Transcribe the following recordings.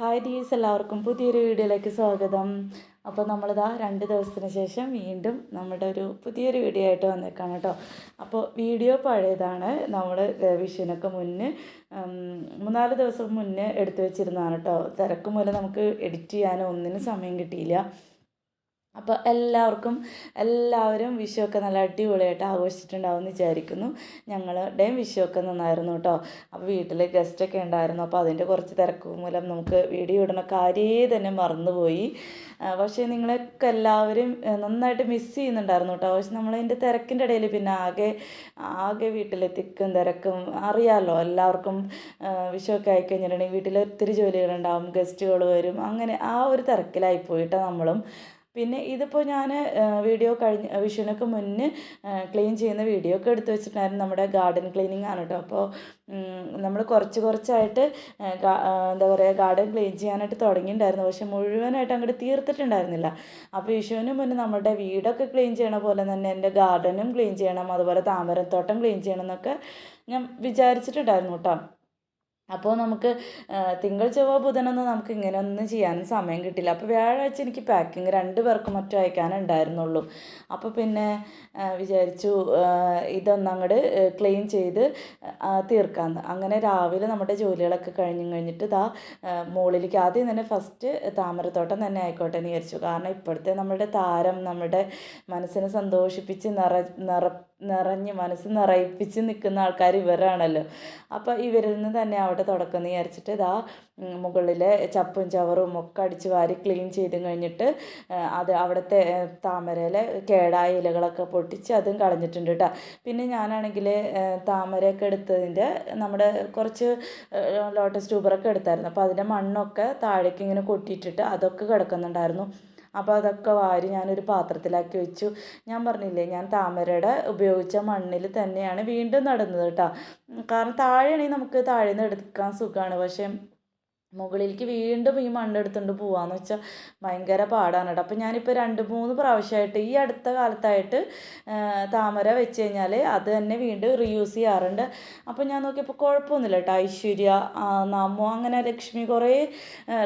Hi ഡീസ് എല്ലാവർക്കും പുതിയൊരു വീഡിയോയിലേക്ക് സ്വാഗതം. അപ്പോൾ നമ്മളിതാ രണ്ട് ദിവസത്തിന് ശേഷം വീണ്ടും നമ്മുടെ ഒരു പുതിയൊരു വീഡിയോ ആയിട്ട് വന്നേക്കാണ് കേട്ടോ. അപ്പോൾ വീഡിയോ പഴയതാണ്. നമ്മൾ വിഷുവിനൊക്കെ മുന്നേ മൂന്നാൽ ദിവസം മുന്നേ എടുത്തു വെച്ചിരുന്നതാണ് കേട്ടോ. തിരക്ക് മൂലം നമുക്ക് എഡിറ്റ് ചെയ്യാനോ ഒന്നിനും സമയം കിട്ടിയില്ല. അപ്പോൾ എല്ലാവർക്കും എല്ലാവരും വിഷുവൊക്കെ നല്ല അടിപൊളിയായിട്ട് ആഘോഷിച്ചിട്ടുണ്ടാവും എന്ന് വിചാരിക്കുന്നു. ഞങ്ങളുടെയും വിഷുവൊക്കെ നന്നായിരുന്നു കേട്ടോ. അപ്പോൾ വീട്ടിൽ ഗസ്റ്റൊക്കെ ഉണ്ടായിരുന്നു. അപ്പോൾ അതിന്റെ കുറച്ച് തിരക്ക് മൂലം നമുക്ക് വീഡിയോ ഇടണ കാര്യേ തന്നെ മറന്നുപോയി. പക്ഷേ നിങ്ങളൊക്കെ എല്ലാവരും നന്നായിട്ട് മിസ് ചെയ്യുന്നുണ്ടായിരുന്നു കേട്ടോ. പക്ഷെ നമ്മളതിന്റെ തിരക്കിന്റെ ഇടയിൽ പിന്നെ ആകെ ആകെ വീട്ടിലെ തിക്കും തിരക്കും അറിയാമല്ലോ എല്ലാവർക്കും വിഷുവൊക്കെ ആയിക്കഴിഞ്ഞിട്ടുണ്ടെങ്കിൽ വീട്ടിൽ ഒത്തിരി ജോലികളുണ്ടാവും ഗസ്റ്റുകൾ വരും. അങ്ങനെ ആ ഒരു തിരക്കിലായി പോയിട്ടാണ് നമ്മളും. പിന്നെ ഇതിപ്പോൾ ഞാൻ വീഡിയോ കഴിഞ്ഞ വിഷുവിനൊക്കെ മുന്നേ ക്ലീൻ ചെയ്യുന്ന വീഡിയോ ഒക്കെ എടുത്തു വെച്ചിട്ടുണ്ടായിരുന്നു. നമ്മുടെ ഗാർഡൻ ക്ലീനിങ് ആണ് കേട്ടോ അപ്പോൾ നമ്മൾ കുറച്ച് കുറച്ചായിട്ട് എന്താ പറയുക ഗാർഡൻ ക്ലീൻ ചെയ്യാനായിട്ട് തുടങ്ങിയിട്ടുണ്ടായിരുന്നു. പക്ഷെ മുഴുവനായിട്ട് അങ്ങോട്ട് തീർത്തിട്ടുണ്ടായിരുന്നില്ല. അപ്പോൾ വിഷുവിന് മുന്നേ നമ്മുടെ വീടൊക്കെ ക്ലീൻ ചെയ്യണ പോലെ തന്നെ എന്റെ ഗാർഡനും ക്ലീൻ ചെയ്യണം. അതുപോലെ താമരത്തോട്ടം ക്ലീൻ ചെയ്യണം എന്നൊക്കെ ഞാൻ വിചാരിച്ചിട്ടുണ്ടായിരുന്നു കേട്ടോ അപ്പോൾ നമുക്ക് തിങ്കൾ ചൊവ്വ ബുധനൊന്നും നമുക്ക് ഇങ്ങനെയൊന്നും ചെയ്യാനും സമയം കിട്ടില്ല. അപ്പോൾ വ്യാഴാഴ്ച എനിക്ക് പാക്കിങ് രണ്ട് പേർക്കും മറ്റും അയക്കാനുണ്ടായിരുന്നുള്ളൂ അപ്പോൾ പിന്നെ വിചാരിച്ചു ഇതൊന്നങ്ങോട്ട് ക്ലീൻ ചെയ്ത് തീർക്കാമെന്ന് അങ്ങനെ രാവിലെ നമ്മുടെ ജോലികളൊക്കെ കഴിഞ്ഞു കഴിഞ്ഞിട്ട് ഇതാ മുകളിലേക്ക് ആദ്യം തന്നെ ഫസ്റ്റ് താമരത്തോട്ടം തന്നെ ആയിക്കോട്ടെ എന്ന് വിചാരിച്ചു. കാരണം ഇപ്പോഴത്തെ നമ്മുടെ താരം നമ്മുടെ മനസ്സിനെ സന്തോഷിപ്പിച്ച് നിറ നിറ നിറഞ്ഞ് മനസ്സ് നിറയിപ്പിച്ച് നിൽക്കുന്ന ആൾക്കാർ ഇവരാണല്ലോ. അപ്പോൾ ഇവരിൽ നിന്ന് തന്നെ അവിടെ തുടക്കം വിചാരിച്ചിട്ട് ഇതാ മുകളിലെ ചപ്പും ചവറും ഒക്കെ അടിച്ച് വാരി ക്ലീൻ ചെയ്ത് കഴിഞ്ഞിട്ട് അത് അവിടുത്തെ താമരയിലെ കേടായ ഇലകളൊക്കെ പൊട്ടിച്ച് അതും കളഞ്ഞിട്ടുണ്ട് കേട്ടോ പിന്നെ ഞാനാണെങ്കിൽ താമരയൊക്കെ എടുത്തതിന്റെ നമ്മുടെ കുറച്ച് ലോട്ടസ് ട്യൂബറൊക്കെ എടുത്തായിരുന്നു. അപ്പോൾ അതിന്റെ മണ്ണൊക്കെ താഴേക്ക് ഇങ്ങനെ കൊട്ടിയിട്ടിട്ട് അതൊക്കെ കിടക്കുന്നുണ്ടായിരുന്നു. അപ്പോൾ അതൊക്കെ വാരി ഞാനൊരു പാത്രത്തിലാക്കി വെച്ചു. ഞാൻ പറഞ്ഞില്ലേ ഞാൻ താമരയുടെ ഉപയോഗിച്ച മണ്ണിൽ തന്നെയാണ് വീണ്ടും നടുന്നത് കേട്ടോ കാരണം താഴെയാണെങ്കിൽ നമുക്ക് താഴെ നിന്ന് എടുക്കാൻ സുഖമാണ് പക്ഷേ മുകളിലേക്ക് വീണ്ടും ഈ മണ്ണെടുത്തുകൊണ്ട് പോവാന്ന് വെച്ചാൽ ഭയങ്കര പാടാണ് കേട്ടോ. അപ്പോൾ ഞാനിപ്പോൾ രണ്ട് മൂന്ന് പ്രാവശ്യമായിട്ട് ഈ അടുത്ത കാലത്തായിട്ട് താമര വെച്ച് കഴിഞ്ഞാൽ അത് തന്നെ വീണ്ടും റീയൂസ് ചെയ്യാറുണ്ട്. അപ്പോൾ ഞാൻ നോക്കിയപ്പോൾ കുഴപ്പമൊന്നുമില്ല കേട്ടോ. ഐശ്വര്യ നമ്മോ നാമോ അങ്ങനെ ലക്ഷ്മി കുറേ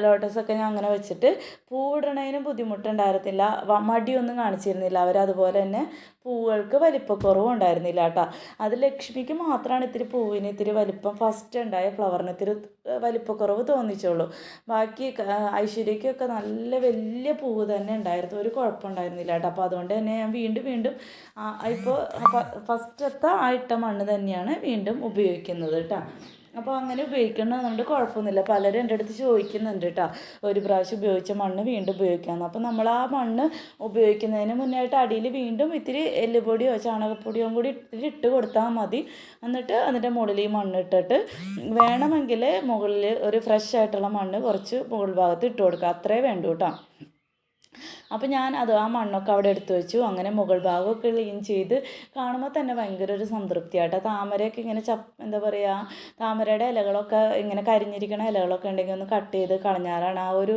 ലോട്ടസൊക്കെ ഞാൻ അങ്ങനെ വെച്ചിട്ട് പൂവിടണതിന് ബുദ്ധിമുട്ടുണ്ടായിരുന്നില്ല. മടിയൊന്നും കാണിച്ചിരുന്നില്ല. അവരതുപോലെ തന്നെ പൂവുകൾക്ക് വലിപ്പക്കുറവും ഉണ്ടായിരുന്നില്ല കേട്ടോ. അത് ലക്ഷ്മിക്ക് മാത്രമാണ് ഇത്തിരി പൂവിന് ഇത്തിരി വലിപ്പം. ഫസ്റ്റ് ഉണ്ടായ ഫ്ലവറിന് ഇത്തിരി വലിപ്പക്കുറവ് വലിപ്പക്കുറവ് തോന്നിച്ചുള്ളൂ ബാക്കി ഐശ്വര്യയ്ക്കൊക്കെ നല്ല വലിയ പൂവ് തന്നെ ഉണ്ടായിരുന്നു. ഒരു കുഴപ്പമുണ്ടായിരുന്നില്ല കേട്ടോ. അപ്പോൾ അതുകൊണ്ട് തന്നെ ഞാൻ വീണ്ടും വീണ്ടും ഇപ്പോൾ ഫസ്റ്റത്തെ ആ ഇട്ട മണ്ണ് തന്നെയാണ് വീണ്ടും ഉപയോഗിക്കുന്നത് കേട്ടോ. അപ്പോൾ അങ്ങനെ ഉപയോഗിക്കണമെന്നുണ്ട് കുഴപ്പമൊന്നുമില്ല. പലരും എന്റെ അടുത്ത് ചോദിക്കുന്നുണ്ട് കേട്ടോ ഒരു പ്രാവശ്യം ഉപയോഗിച്ച മണ്ണ് വീണ്ടും ഉപയോഗിക്കാമെന്ന് അപ്പോൾ നമ്മൾ ആ മണ്ണ് ഉപയോഗിക്കുന്നതിന് മുന്നായിട്ട് അടിയിൽ വീണ്ടും ഇത്തിരി എല്ലുപൊടിയോ ചാണകപ്പൊടിയോ കൂടി ഇത്തിരി ഇട്ട് കൊടുത്താൽ മതി. എന്നിട്ട് അതിന്റെ മുകളിൽ ഈ മണ്ണ് ഇട്ടിട്ട് വേണമെങ്കിൽ മുകളിൽ ഒരു ഫ്രഷ് ആയിട്ടുള്ള മണ്ണ് കുറച്ച് മുകൾ ഭാഗത്ത് ഇട്ട് കൊടുക്കുക. അത്രേ വേണ്ടൂ കേട്ടോ അപ്പോൾ ഞാൻ അത് ആ മണ്ണൊക്കെ അവിടെ എടുത്തു വെച്ചു. അങ്ങനെ മുകൾ ഭാഗമൊക്കെ ക്ലീൻ ചെയ്ത് കാണുമ്പോൾ തന്നെ ഭയങ്കര ഒരു സംതൃപ്തിയാട്ടോ. താമരയൊക്കെ ഇങ്ങനെ ചപ്പ് എന്താ പറയുക താമരയുടെ ഇലകളൊക്കെ ഇങ്ങനെ കരിഞ്ഞിരിക്കുന്ന ഇലകളൊക്കെ ഉണ്ടെങ്കിൽ ഒന്ന് കട്ട് ചെയ്ത് കളഞ്ഞാലാണ് ആ ഒരു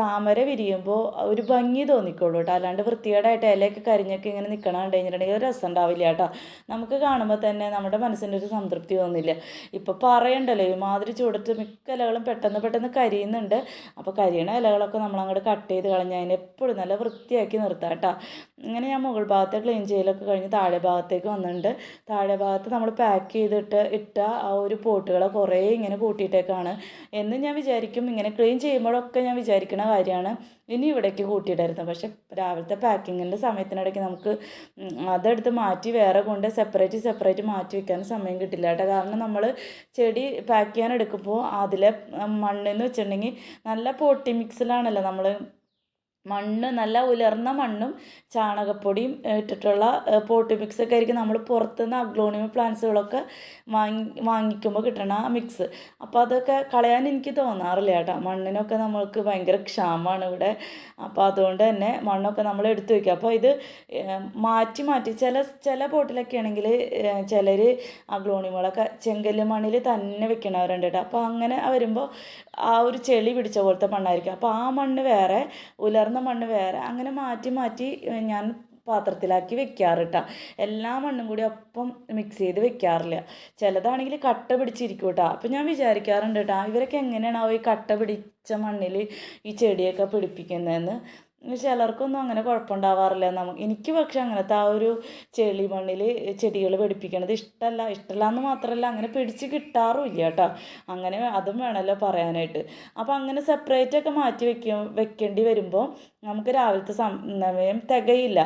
താമര വിരിയുമ്പോൾ ഒരു ഭംഗി തോന്നിക്കുള്ളൂ കേട്ടോ. അല്ലാണ്ട് വൃത്തികേടായിട്ട് ഇലയൊക്കെ കരിഞ്ഞൊക്കെ ഇങ്ങനെ നിൽക്കണം കണ്ടു കഴിഞ്ഞിട്ടുണ്ടെങ്കിൽ രസം ഉണ്ടാവില്ല കേട്ടോ. നമുക്ക് കാണുമ്പോൾ തന്നെ നമ്മുടെ മനസ്സിന്റെ ഒരു സംതൃപ്തി തോന്നില്ല. ഇപ്പോൾ പറയണ്ടല്ലോ ഇമാതിരി ചൂടത്ത് മിക്ക ഇലകളും പെട്ടെന്ന് പെട്ടെന്ന് കരിയുന്നുണ്ട്. അപ്പോൾ കരിയണ ഇലകളൊക്കെ നമ്മൾ അങ്ങോട്ട് കട്ട് ചെയ്ത് കളഞ്ഞ് അതിനെ എപ്പോഴും നല്ല വൃത്തിയാക്കി നിർത്താം കേട്ടോ ഇങ്ങനെ ഞാൻ മുകൾ ഭാഗത്തെ ക്ലീൻ ചെയ്യലൊക്കെ കഴിഞ്ഞ് താഴെ ഭാഗത്തേക്ക് വന്നിട്ടുണ്ട്. താഴെ ഭാഗത്ത് നമ്മൾ പാക്ക് ചെയ്തിട്ട് ഇട്ട ആ ഒരു പോട്ടുകളെ കുറേ ഇങ്ങനെ കൂട്ടിയിട്ടേക്കാണ്. എന്ന് ഞാൻ വിചാരിക്കും. ഇങ്ങനെ ക്ലീൻ ചെയ്യുമ്പോഴൊക്കെ ഞാൻ വിചാരിക്കുന്ന കാര്യമാണ്. ഇനി ഇവിടേക്ക് കൂട്ടിയിട്ടായിരുന്നു പക്ഷെ രാവിലത്തെ പാക്കിങ്ങിന്റെ സമയത്തിനിടയ്ക്ക് നമുക്ക് അതെടുത്ത് മാറ്റി വേറെ കൊണ്ട് സെപ്പറേറ്റ് സെപ്പറേറ്റ് മാറ്റി വെക്കാൻ സമയം കിട്ടില്ല കേട്ടോ. കാരണം നമ്മൾ ചെടി പാക്ക് ചെയ്യാൻ എടുക്കുമ്പോൾ അതിലെ മണ്ണെന്ന് വെച്ചിട്ടുണ്ടെങ്കിൽ നല്ല പൊട്ടി മിക്സിലാണല്ലോ നമ്മൾ മണ്ണ് നല്ല ഉലർന്ന മണ്ണും ചാണകപ്പൊടിയും ഇട്ടിട്ടുള്ള പോട്ട് മിക്സ് ഒക്കെ ആയിരിക്കും നമ്മൾ പുറത്തുനിന്ന് അഗ്ലോണിയം പ്ലാന്റ്സുകളൊക്കെ വാങ്ങി വാങ്ങിക്കുമ്പോൾ കിട്ടണ ആ മിക്സ് അപ്പോൾ അതൊക്കെ കളയാൻ എനിക്ക് തോന്നാറില്ല കേട്ടോ. മണ്ണിനൊക്കെ നമ്മൾക്ക് ഭയങ്കര ക്ഷാമമാണ് ഇവിടെ. അപ്പോൾ അതുകൊണ്ട് തന്നെ മണ്ണൊക്കെ നമ്മൾ എടുത്തു വയ്ക്കുക അപ്പോൾ ഇത് മാറ്റി മാറ്റി ചില ചില പോട്ടിലൊക്കെ ആണെങ്കിൽ ചിലർ അഗ്ലോണിയമുകളൊക്കെ ചെങ്കല്ല് മണ്ണിൽ തന്നെ വെക്കണവരുണ്ട് കേട്ടോ. അപ്പോൾ അങ്ങനെ വരുമ്പോൾ ആ ഒരു ചെളി പിടിച്ച പോലത്തെ മണ്ണായിരിക്കും. അപ്പോൾ ആ മണ്ണ് വേറെ ഉലർന്ന മണ്ണ് വേറെ. അങ്ങനെ മാറ്റി മാറ്റി ഞാൻ പാത്രത്തിലാക്കി വെക്കാറിട്ട. എല്ലാ മണ്ണും കൂടി ഒപ്പം മിക്സ് ചെയ്ത് വെക്കാറില്ല. ചിലതാണെങ്കിൽ കട്ട പിടിച്ചിരിക്കും കേട്ടോ അപ്പം ഞാൻ വിചാരിക്കാറുണ്ട് കേട്ടോ ഇവരൊക്കെ എങ്ങനെയാണ് ഈ കട്ട പിടിച്ച മണ്ണിൽ ഈ ചെടിയൊക്കെ പിടിപ്പിക്കുന്നതെന്ന് ചിലർക്കൊന്നും അങ്ങനെ കുഴപ്പമുണ്ടാവാറില്ല. നമുക്ക് എനിക്ക് പക്ഷെ അങ്ങനത്തെ ആ ഒരു ചെളി മണ്ണിൽ ചെടികൾ പിടിപ്പിക്കണത് ഇഷ്ടമല്ല ഇഷ്ടമല്ല എന്ന് മാത്രമല്ല അങ്ങനെ പിടിച്ച് കിട്ടാറുമില്ല കേട്ടോ. അങ്ങനെ അതും വേണമല്ലോ പറയാനായിട്ട്. അപ്പോൾ അങ്ങനെ സെപ്പറേറ്റ് ഒക്കെ മാറ്റി വെക്ക വെക്കേണ്ടി വരുമ്പോൾ നമുക്ക് രാവിലത്തെ സമയം തികയില്ല.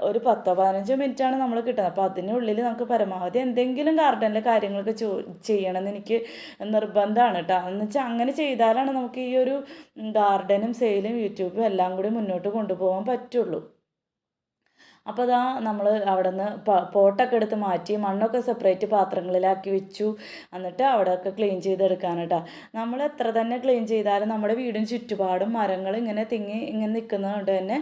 ഒരു പത്തോ പതിനഞ്ചോ മിനിറ്റാണ് നമ്മൾ കിട്ടുന്നത്. അപ്പോൾ അതിനുള്ളിൽ നമുക്ക് പരമാവധി എന്തെങ്കിലും ഗാർഡനിലെ കാര്യങ്ങളൊക്കെ ചെയ്യണമെന്ന് എനിക്ക് നിർബന്ധമാണ് കേട്ടോ. എന്ന് വെച്ചാൽ അങ്ങനെ ചെയ്താലാണ് നമുക്ക് ഈ ഒരു ഗാർഡനും സെയിലും യൂട്യൂബും എല്ലാം കൂടി മുന്നോട്ട് കൊണ്ടുപോകാൻ പറ്റുള്ളൂ. അപ്പോൾ അതാ നമ്മൾ അവിടെ നിന്ന് പോട്ടൊക്കെ എടുത്ത് മാറ്റി മണ്ണൊക്കെ സെപ്പറേറ്റ് പാത്രങ്ങളിലാക്കി വെച്ചു. എന്നിട്ട് അവിടെയൊക്കെ ക്ലീൻ ചെയ്തെടുക്കാൻ കേട്ടോ നമ്മൾ എത്ര തന്നെ ക്ലീൻ ചെയ്താലും നമ്മുടെ വീടും ചുറ്റുപാടും മരങ്ങൾ ഇങ്ങനെ തിങ്ങി ഇങ്ങനെ നിൽക്കുന്നതുകൊണ്ട് തന്നെ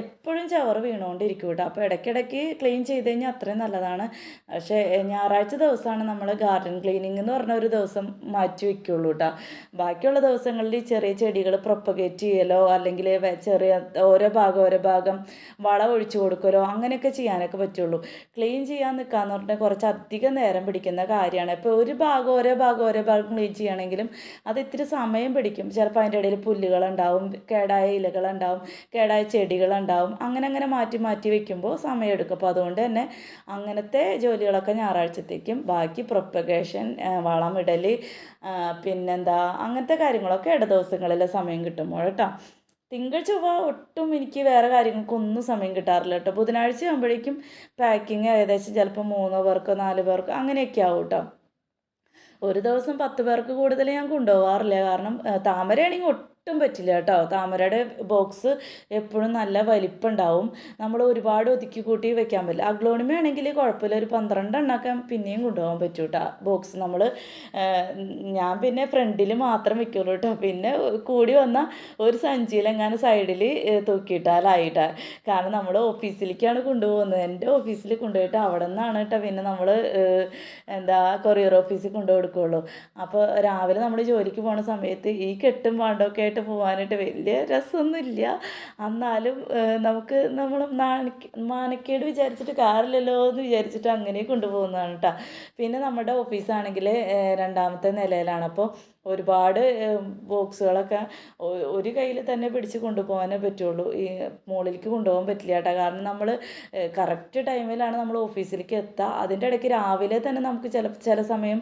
എപ്പോഴും ചവറ് വീണുകൊണ്ടിരിക്കും കേട്ടോ അപ്പോൾ ഇടയ്ക്കിടയ്ക്ക് ക്ലീൻ ചെയ്ത് കഴിഞ്ഞാൽ അത്രയും നല്ലതാണ്. പക്ഷേ ഞായറാഴ്ച ദിവസമാണ് നമ്മൾ ഗാർഡൻ ക്ലീനിങ് എന്ന് പറഞ്ഞ ഒരു ദിവസം മാറ്റി വയ്ക്കുള്ളൂ കേട്ടോ ബാക്കിയുള്ള ദിവസങ്ങളിൽ ചെറിയ ചെടികൾ പ്രൊപ്പഗേറ്റ് ചെയ്യലോ അല്ലെങ്കിൽ ചെറിയ ഓരോ ഭാഗം ഓരോ ഭാഗം വളം ഒഴിച്ചു കൊടുക്കും കൊടുക്കലോ അങ്ങനെയൊക്കെ ചെയ്യാനൊക്കെ പറ്റുള്ളൂ. ക്ലീൻ ചെയ്യാൻ നിൽക്കാന്ന് പറഞ്ഞാൽ കുറച്ച് അധികം നേരം പിടിക്കുന്ന കാര്യമാണ്. ഇപ്പോൾ ഒരു ഭാഗം ഓരോ ഭാഗം ഓരോ ഭാഗം ക്ലീൻ ചെയ്യണമെങ്കിലും അത് ഇത്തിരി സമയം പിടിക്കും. ചിലപ്പോൾ അതിന്റെ ഇടയിൽ പുല്ലുകളുണ്ടാവും കേടായ ഇലകളുണ്ടാവും കേടായ ചെടികളുണ്ടാവും. അങ്ങനെ അങ്ങനെ മാറ്റി മാറ്റി വെക്കുമ്പോൾ സമയം എടുക്കും. അപ്പോൾ അതുകൊണ്ട് തന്നെ അങ്ങനത്തെ ജോലികളൊക്കെ ഞായറാഴ്ചത്തേക്കും ബാക്കി പ്രൊപ്പഗേഷൻ വളമിടൽ പിന്നെന്താ അങ്ങനത്തെ കാര്യങ്ങളൊക്കെ ഇട ദിവസങ്ങളിലെ സമയം കിട്ടുമ്പോൾ കേട്ടോ. തിങ്കൾ ചൊവ്വ ഒട്ടും എനിക്ക് വേറെ കാര്യങ്ങൾക്കൊന്നും സമയം കിട്ടാറില്ല കേട്ടോ. ബുധനാഴ്ച ആകുമ്പോഴേക്കും പാക്കിങ് ഏകദേശം ചിലപ്പോൾ മൂന്നോ പേർക്കോ നാല് പേർക്കോ അങ്ങനെയൊക്കെ ആവും കേട്ടോ. ഒരു ദിവസം പത്ത് പേർക്ക് കൂടുതൽ ഞാൻ കൊണ്ടുപോകാറില്ല കാരണം താമരയാണെങ്കിൽ ഒട്ടും പറ്റില്ല കേട്ടോ. താമരയുടെ ബോക്സ് എപ്പോഴും നല്ല വലിപ്പുണ്ടാവും. നമ്മൾ ഒരുപാട് ഒതുക്കി കൂട്ടി വെക്കാൻ പറ്റില്ല. അഗ്ലോണിമ ആണെങ്കിൽ കുഴപ്പമില്ല. ഒരു പന്ത്രണ്ട് എണ്ണൊക്കെ പിന്നെയും കൊണ്ടുപോകാൻ പറ്റും കേട്ടോ ബോക്സ് നമ്മൾ ഞാൻ പിന്നെ ഫ്രണ്ടിൽ മാത്രം വെക്കുള്ളൂ കേട്ടോ പിന്നെ കൂടി വന്ന ഒരു സഞ്ചിയിലെങ്ങാനും സൈഡിൽ തൂക്കിയിട്ടാലായിട്ടാ കാരണം നമ്മൾ ഓഫീസിലേക്കാണ് കൊണ്ടുപോകുന്നത്. എന്റെ ഓഫീസിൽ കൊണ്ടുപോയിട്ട് അവിടെ നിന്നാണ് കേട്ടോ പിന്നെ നമ്മൾ എന്താ കൊറിയർ ഓഫീസിൽ കൊണ്ടുകൊടുക്കുള്ളൂ അപ്പോൾ രാവിലെ നമ്മൾ ജോലിക്ക് പോകുന്ന സമയത്ത് ഈ കെട്ടും പാണ്ടൊക്കെ ആയിട്ട് പോകാനായിട്ട് വലിയ രസമൊന്നുമില്ല എന്നാലും നമുക്ക് നമ്മൾ മാനക്കേട് വിചാരിച്ചിട്ട് കാറില്ലല്ലോ എന്ന് വിചാരിച്ചിട്ട് അങ്ങനെ കൊണ്ടുപോകുന്നതാണ് കേട്ടോ പിന്നെ നമ്മുടെ ഓഫീസാണെങ്കിൽ രണ്ടാമത്തെ നിലയിലാണ്. അപ്പോൾ ഒരുപാട് ബോക്സുകളൊക്കെ ഒരു കയ്യിൽ തന്നെ പിടിച്ച് കൊണ്ടുപോകാനേ പറ്റുള്ളൂ. ഈ മുകളിലേക്ക് കൊണ്ടുപോകാൻ പറ്റില്ല കേട്ടോ. കാരണം നമ്മൾ കറക്റ്റ് ടൈമിലാണ് നമ്മൾ ഓഫീസിലേക്ക് എത്തുക അതിന്റെ ഇടയ്ക്ക് രാവിലെ തന്നെ നമുക്ക് ചില ചില സമയം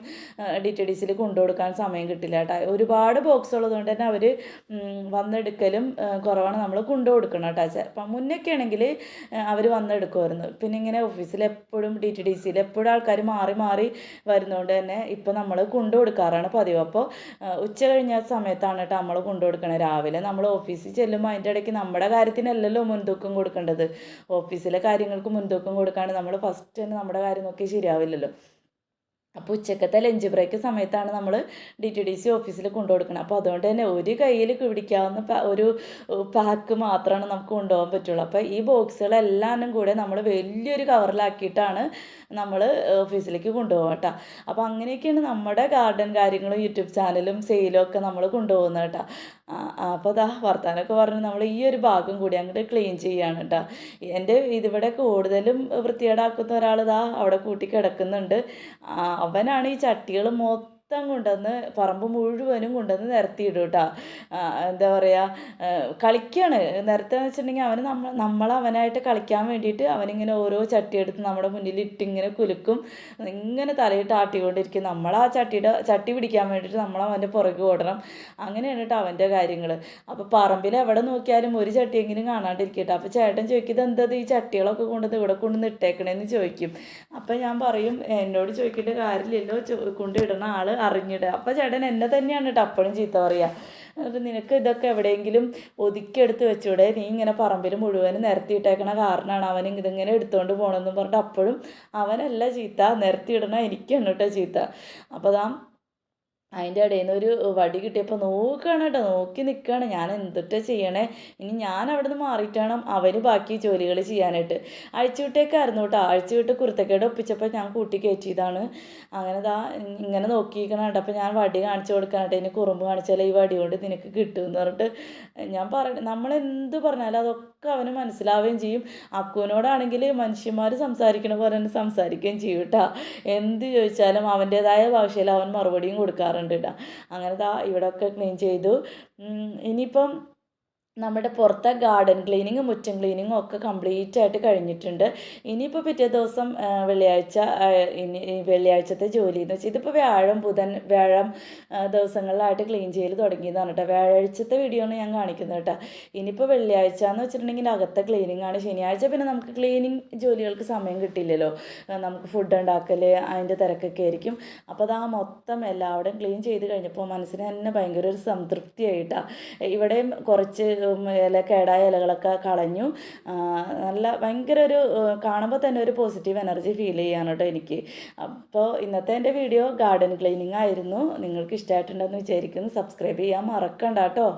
ഡി ടി ഡി സിയിൽ കൊണ്ടുകൊടുക്കാൻ സമയം കിട്ടില്ല കേട്ടോ. ഒരുപാട് ബോക്സ് ഉള്ളതുകൊണ്ട് തന്നെ അവർ വന്നെടുക്കലും കുറവാണ് നമ്മൾ കൊണ്ടു കൊടുക്കണം കേട്ടോ. അപ്പം മുന്നൊക്കെ ആണെങ്കിൽ അവർ വന്നെടുക്കുമായിരുന്നു. പിന്നെ ഇങ്ങനെ ഓഫീസിൽ എപ്പോഴും ഡി ടി ഡി സിയിൽ എപ്പോഴും ആൾക്കാർ മാറി മാറി വരുന്നതുകൊണ്ട് തന്നെ ഇപ്പോൾ നമ്മൾ കൊണ്ടു കൊടുക്കാറാണ് പതിവ്. അപ്പോൾ ഉച്ച കഴിഞ്ഞ സമയത്താണ് കേട്ടോ നമ്മൾ കൊണ്ടു കൊടുക്കണത് രാവിലെ നമ്മൾ ഓഫീസിൽ ചെല്ലുമ്പോൾ അതിന്റെ ഇടയ്ക്ക് നമ്മുടെ കാര്യത്തിനല്ലല്ലോ മുൻതൂക്കം കൊടുക്കേണ്ടത്. ഓഫീസിലെ കാര്യങ്ങൾക്ക് മുൻതൂക്കം കൊടുക്കാണ്ട് നമ്മൾ ഫസ്റ്റ് തന്നെ നമ്മുടെ കാര്യം നോക്കി ശരിയാവില്ലല്ലോ. അപ്പോൾ ഉച്ചക്കത്തെ ലഞ്ച് ബ്രേക്ക് സമയത്താണ് നമ്മൾ ഡി ടി ഡി സി ഓഫീസിൽ കൊണ്ടു കൊടുക്കുന്നത് അപ്പോൾ അതുകൊണ്ട് തന്നെ ഒരു കയ്യിൽ പിടിക്കാവുന്ന ഒരു പാക്ക് മാത്രമാണ് നമുക്ക് കൊണ്ടുപോകാൻ പറ്റുള്ളൂ. അപ്പോൾ ഈ ബോക്സുകളെല്ലാം കൂടെ നമ്മൾ വലിയൊരു കവറിലാക്കിയിട്ടാണ് നമ്മൾ ഓഫീസിലേക്ക് കൊണ്ടുപോകാം കേട്ടോ. അപ്പോൾ അങ്ങനെയൊക്കെയാണ് നമ്മുടെ ഗാർഡൻ കാര്യങ്ങളും യൂട്യൂബ് ചാനലും സെയിലും ഒക്കെ നമ്മൾ കൊണ്ടുപോകുന്നത് കേട്ടോ. അപ്പോൾ അതാ വർത്താനമൊക്കെ പറഞ്ഞ് നമ്മൾ ഈ ഒരു ഭാഗം കൂടി അങ്ങോട്ട് ക്ലീൻ ചെയ്യുകയാണ് കേട്ടോ. എന്റെ ഇതിവിടെ കൂടുതലും വൃത്തികേടാക്കുന്ന ഒരാൾ ഇതാ അവിടെ കൂട്ടി കിടക്കുന്നുണ്ട്. അവനാണ് ഈ ചട്ടികൾ മൊത്തം മൊത്തം കൊണ്ടുവന്ന് പറമ്പ് മുഴുവനും കൊണ്ടുവന്ന് നിരത്തിയിടും കേട്ടോ. എന്താ പറയുക കളിക്കുകയാണ് നിരത്തുക വെച്ചിട്ടുണ്ടെങ്കിൽ അവന് നമ്മൾ അവനായിട്ട് കളിക്കാൻ വേണ്ടിയിട്ട് അവനിങ്ങനെ ഓരോ ചട്ടി എടുത്ത് നമ്മുടെ മുന്നിൽ ഇട്ടിങ്ങനെ കുലുക്കും. ഇങ്ങനെ തലയിട്ട് ആട്ടിക്കൊണ്ടിരിക്കും. നമ്മൾ ആ ചട്ടിയുടെ ചട്ടി പിടിക്കാൻ വേണ്ടിയിട്ട് നമ്മൾ അവന്റെ പുറകെ ഓടണം. അങ്ങനെയാണ് കേട്ടോ അവന്റെ കാര്യങ്ങൾ അപ്പോൾ പറമ്പിൽ എവിടെ നോക്കിയാലും ഒരു ചട്ടിയെങ്കിലും കാണാണ്ടിരിക്കട്ടെ അപ്പോൾ ചേട്ടൻ ചോദിക്കും എന്തത് ഈ ചട്ടികളൊക്കെ കൊണ്ടുവന്ന് ഇവിടെ കൊണ്ടുവന്ന് ഇട്ടേക്കണേന്ന്? ചോദിക്കും. അപ്പോൾ ഞാൻ പറയും എന്നോട് ചോദിക്കേണ്ട കാര്യമില്ലല്ലോ. കൊണ്ടിടുന്ന ആൾ അറിഞ്ഞിടുക. അപ്പോൾ ചേട്ടൻ എന്നെ തന്നെയാണ് കേട്ടോ അപ്പോഴും ചീത്ത പറയുക എന്നിട്ട് നിനക്ക് ഇതൊക്കെ എവിടെയെങ്കിലും ഒതുക്കിയെടുത്ത് വെച്ചൂടെ? നീ ഇങ്ങനെ പറമ്പിൽ മുഴുവനും നിരത്തിയിട്ടേക്കണ കാരണമാണ് അവൻ ഇതിങ്ങനെ എടുത്തുകൊണ്ട് പോകണമെന്നും പറഞ്ഞിട്ട് അപ്പോഴും അവനല്ല ചീത്ത. നിരത്തിയിടണ എനിക്കാണ് കേട്ടോ ചീത്ത. അപ്പോൾ അതാ അതിന്റെ ഇടയിൽ നിന്ന് ഒരു വടി കിട്ടിയപ്പോൾ നോക്കുകയാണ് കേട്ടോ നോക്കി നിൽക്കുകയാണ് ഞാൻ എന്തിട്ടാ ചെയ്യണേ? ഇനി ഞാൻ അവിടെ നിന്ന് മാറിയിട്ടാണ് അവർ ബാക്കി ജോലികൾ ചെയ്യാനായിട്ട്. അഴിച്ചുവിട്ടേക്കായിരുന്നു കേട്ടോ. അഴിച്ചുവിട്ട് കുർത്തക്കേട് ഒപ്പിച്ചപ്പോൾ ഞാൻ കൂട്ടി കയറ്റിയതാണ്. അങ്ങനെ ദാ ഇങ്ങനെ നോക്കിയിരിക്കണം കേട്ടോ അപ്പോൾ ഞാൻ വടി കാണിച്ചു കൊടുക്കാനായിട്ട് ഇനി കുറുമ്പ് കാണിച്ചാലേ ഈ വടി കൊണ്ട് നിനക്ക് കിട്ടും എന്ന് പറഞ്ഞിട്ട് ഞാൻ പറ നമ്മൾ എന്ത് പറഞ്ഞാലും അതൊക്കെ അവന് മനസ്സിലാവുകയും ചെയ്യും. അക്കുവിനോടാണെങ്കിൽ മനുഷ്യന്മാർ സംസാരിക്കണ പോലെ തന്നെ സംസാരിക്കുകയും ചെയ്യും കേട്ടോ. എന്ത് ചോദിച്ചാലും അവന്റേതായ ഭാഷയിൽ അവൻ മറുപടിയും കൊടുക്കാറുണ്ട്. കേട്ടോ അങ്ങനെ ദാ ഇവിടെയൊക്കെ ക്ലീൻ ചെയ്തു ഇനിയിപ്പം നമ്മുടെ പുറത്തെ ഗാർഡൻ ക്ലീനിങ്ങും മുറ്റം ക്ലീനിങ്ങും ഒക്കെ കംപ്ലീറ്റ് ആയിട്ട് കഴിഞ്ഞിട്ടുണ്ട്. ഇനിയിപ്പോൾ പിറ്റേ ദിവസം വെള്ളിയാഴ്ച ഇനി വെള്ളിയാഴ്ചത്തെ ജോലി എന്ന് വെച്ചാൽ ഇതിപ്പോൾ വ്യാഴം ബുധൻ വ്യാഴം ദിവസങ്ങളിലായിട്ട് ക്ലീൻ ചെയ്യൽ തുടങ്ങിയതാണ് കേട്ടോ. വ്യാഴാഴ്ചത്തെ വീഡിയോ ആണ് ഞാൻ കാണിക്കുന്നത് കേട്ടോ. ഇനിയിപ്പോൾ വെള്ളിയാഴ്ച എന്ന് വെച്ചിട്ടുണ്ടെങ്കിൽ അകത്തെ ക്ലീനിങ് ആണ്. ശനിയാഴ്ച പിന്നെ നമുക്ക് ക്ലീനിങ് ജോലികൾക്ക് സമയം കിട്ടില്ലല്ലോ നമുക്ക് ഫുഡ് ഉണ്ടാക്കൽ അതിന്റെ തിരക്കൊക്കെ ആയിരിക്കും. അപ്പോൾ അത് ആ മൊത്തം എല്ലാവിടെയും ക്ലീൻ ചെയ്ത് കഴിഞ്ഞപ്പോൾ മനസ്സിന് തന്നെ ഭയങ്കര ഒരു സംതൃപ്തിയായിട്ടാണ് ഇവിടെയും കുറച്ച് ഇല കേടായ ഇലകളൊക്കെ കളഞ്ഞു നല്ല ഭയങ്കര ഒരു കാണുമ്പോൾ തന്നെ ഒരു പോസിറ്റീവ് എനർജി ഫീൽ ചെയ്യാണ് കേട്ടോ എനിക്ക്. അപ്പോൾ ഇന്നത്തെ എന്റെ വീഡിയോ ഗാർഡൻ ക്ലീനിങ് ആയിരുന്നു. നിങ്ങൾക്ക് ഇഷ്ടമായിട്ടുണ്ടെന്ന് വിചാരിക്കുന്നു. സബ്സ്ക്രൈബ് ചെയ്യാൻ മറക്കണ്ട കേട്ടോ.